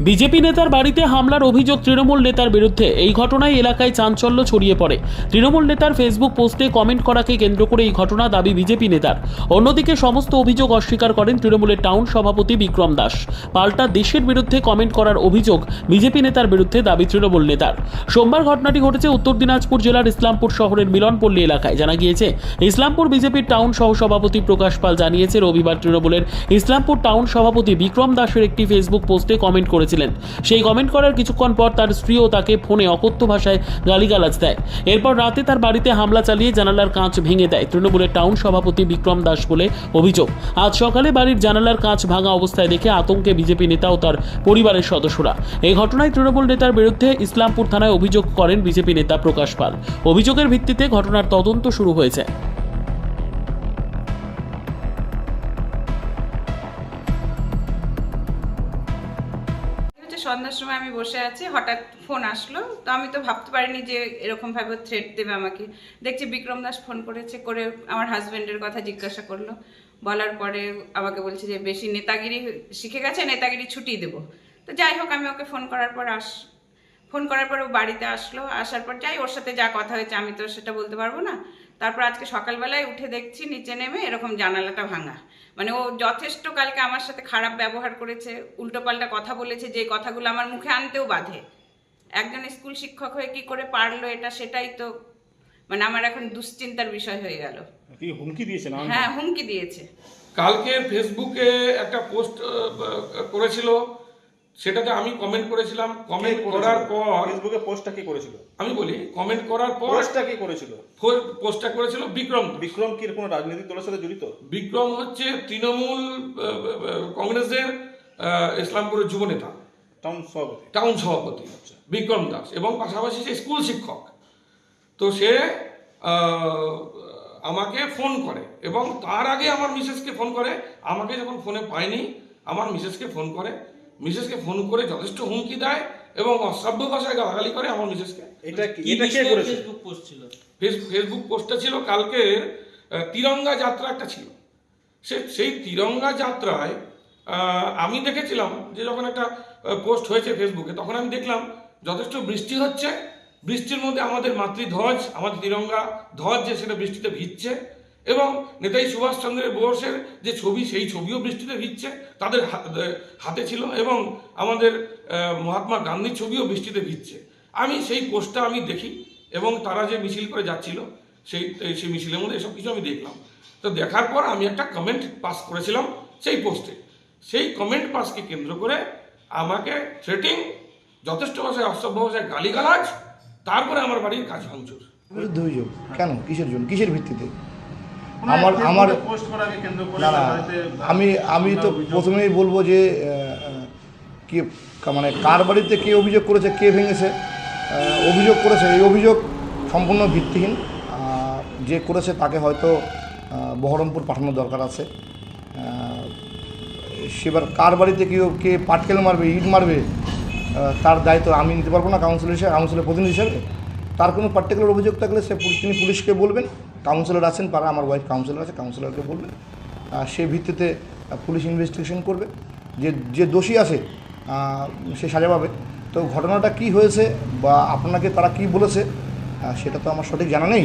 BJP নেতার বাড়িতে হামলার অভিযোগ তৃণমূল নেতার বিরুদ্ধে। এই ঘটনায় এলাকায় চাঞ্চল্য ছড়িয়ে পড়ে। তৃণমূল নেতার ফেসবুক পোস্টে কমেন্ট করাকে কেন্দ্র করে এই ঘটনা দাবি বিজেপি নেতার। অন্যদিকে সমস্ত অভিযোগ অস্বীকার করেন তৃণমূলের টাউন সভাপতি বিক্রম দাস। পাল্টা দেশের বিরুদ্ধে কমেন্ট করার অভিযোগ বিজেপি নেতার বিরুদ্ধে দাবি তৃণমূল নেতার। সোমবার ঘটনাটি ঘটেছে উত্তর দিনাজপুর জেলার ইসলামপুর শহরের মিলনপল্লী এলাকায়। জানা গিয়েছে, ইসলামপুর বিজেপির টাউন সহসভাপতি প্রকাশ পাল জানিয়েছে, রবিবার তৃণমূলের ইসলামপুর টাউন সভাপতি বিক্রম দাসের একটি ফেসবুক পোস্টে কমেন্ট করেছিলেন। সেই কমেন্ট করার কিছুক্ষণ পর তার স্ত্রীও তাকে ফোনে অকথ্য ভাষায় গালিগালাজ দেয়। এরপর রাতে তার বাড়িতে হামলা চালিয়ে জানালার কাঁচ ভেঙে দেয়। তৃণমূলের টাউন সভাপতি বিক্রম দাস বলে অভিযোগ। আজ সকালে বাড়ির জানালার কাঁচ ভাঙা অবস্থায় দেখে আতঙ্কে বিজেপি নেতা ও তার পরিবারের সদস্যরা। এই ঘটনায় তৃণমূল নেতার বিরুদ্ধে ইসলামপুর থানায় অভিযোগ করেন বিজেপি নেতা প্রকাশ পাল। অভিযোগের ভিত্তিতে ঘটনার তদন্ত শুরু হয়েছে। সন্ধ্যার সময় আমি বসে আছি, হঠাৎ ফোন আসলো। তো আমি তো ভাবতে পারিনি যে এরকম ভাবে থ্রেট দেবে আমাকে। দেখছি বিক্রম দাস ফোন করেছে, করে আমার হাজব্যান্ডের কথা জিজ্ঞাসা করল। বলার পরে আমাকে বলছে যে, বেশি নেতাগিরি শিখে গেছে, নেতাগিরি ছুটি দেবো। তো যাই হোক, আমি ওকে ফোন করার পর আস ফোন করার পর ও বাড়িতে আসলো। আসার পর যাই, ওর সাথে যা কথা হয়েছে, আমি তো সেটা বলতে পারব না। তারপর আজকে সকালবেলায় উঠে দেখছি নিচে নেমে এরকম জানালাটা ভাঙা। মানে ও যথেষ্ট কালকে আমার সাথে খারাপ ব্যবহার করেছে উল্টোপাল্টা কথা বলেছে যে কথাগুলো আমার মুখে আনতেও বাধে। একজন স্কুল শিক্ষক হয়ে কি করে পারল এটা সেটাই তো মানে আমার এখন দুশ্চিন্তার বিষয় হয়ে গেল। হুমকি দিয়েছে হ্যাঁ হুমকি দিয়েছে। কালকে ফেসবুকে একটা পোস্ট করেছিল সেটাতে আমি কমেন্ট করেছিলাম। কমেন্ট করার পর ফেসবুকে পোস্টটা কি করেছিল? আমি বলি কমেন্ট করার পর পোস্টটা কি করেছিল? পোস্টটা করেছিল বিক্রম। বিক্রম কি কোনো রাজনৈতিক দলের সাথে জড়িত? বিক্রম হচ্ছে তৃণমূল কংগ্রেসের ইসলামপুরের যুব নেতা। টাউন সভাপতি। টাউন সভাপতি বিক্রম দাস। এবং পাশাপাশি সে স্কুল শিক্ষক। তো সে আমাকে ফোন করে। এবং তার আগে আমার মিসেসকে ফোন করে। আমাকে যখন ফোনে পায়নি আমার মিসেসকে ফোন করে। মিসেসকে ফোন করে যথেষ্ট হুমকি দেয় এবং অসভ্য ভাষায় গালাগালি করে আমার মিসেসকে। এটা কি এটা কে করেছে? ফেস- ফেসবুক পোস্টটা ছিল কালকের আহ, তিরঙ্গা যাত্রা একটা ছিল। সে সেই তিরঙ্গা যাত্রায় আমি দেখেছিলাম যে যখন একটা পোস্ট হয়েছে ফেসবুকে তখন আমি দেখলাম যথেষ্ট বৃষ্টি হচ্ছে। বৃষ্টির মধ্যে আমাদের মাতৃধ্বজ আমাদের তিরঙ্গা ধ্বজ যে সেটা বৃষ্টিতে ভিজছে। এবং নেতাজি সুভাষচন্দ্রের বোসের যে ছবি, সেই ছবিও বৃষ্টিতে ভিজছে, তাদের হাতে ছিল এবং আমাদের মহাত্মা গান্ধীর ছবিও বৃষ্টিতে ভিজছে। আমি সেই পোস্টটা আমি দেখি এবং তারা যে মিছিল করে যাচ্ছিল, সেই সেই মিছিলের মধ্যে এসব কিছু আমি দেখলাম। তো দেখার পর আমি একটা কমেন্ট পাস করেছিলাম সেই পোস্টে সেই কমেন্ট পাসকে কেন্দ্র করে আমাকে থ্রেটিং যথেষ্ট ভাষায়, অসভ্য ভাষায় গালিগালাজ, তারপরে আমার বাড়ির কাজ ভাঙচুর। অভিযোগ কেন? কিসের জন্য? কিসের ভিত্তিতে? আমার আমার পোস্ট করাকে কেন্দ্র করে না না আমি আমি তো প্রথমেই বলব যে কে মানে কার বাড়িতে কে অভিযোগ করেছে কে ভেঙেছে অভিযোগ করেছে এই অভিযোগ সম্পূর্ণ ভিত্তিহীন। যে করেছে তাকে হয়তো বহরমপুর পাঠানোর দরকার আছে। সেবার কার বাড়িতে কেউ কে পাটকেল মারবে ইট মারবে তার দায়িত্ব আমি নিতে পারব না কাউন্সিলর হিসেবে কাউন্সিলের প্রতিনিধি হিসেবে। তার কোনো পার্টিকুলার অভিযোগ থাকলে সে তিনি পুলিশকে বলবেন। কাউন্সিলর আছেন, পাড়া আমার ওয়াইফ কাউন্সিলর আছে কাউন্সিলরকে বলবে। সে ভিত্তিতে পুলিশ ইনভেস্টিগেশন করবে। যে যে দোষী আছে সে সাজা পাবে। তো ঘটনাটা কি হয়েছে বা আপনাকে তারা কি বলেছে সেটা তো আমার সঠিক জানা নেই।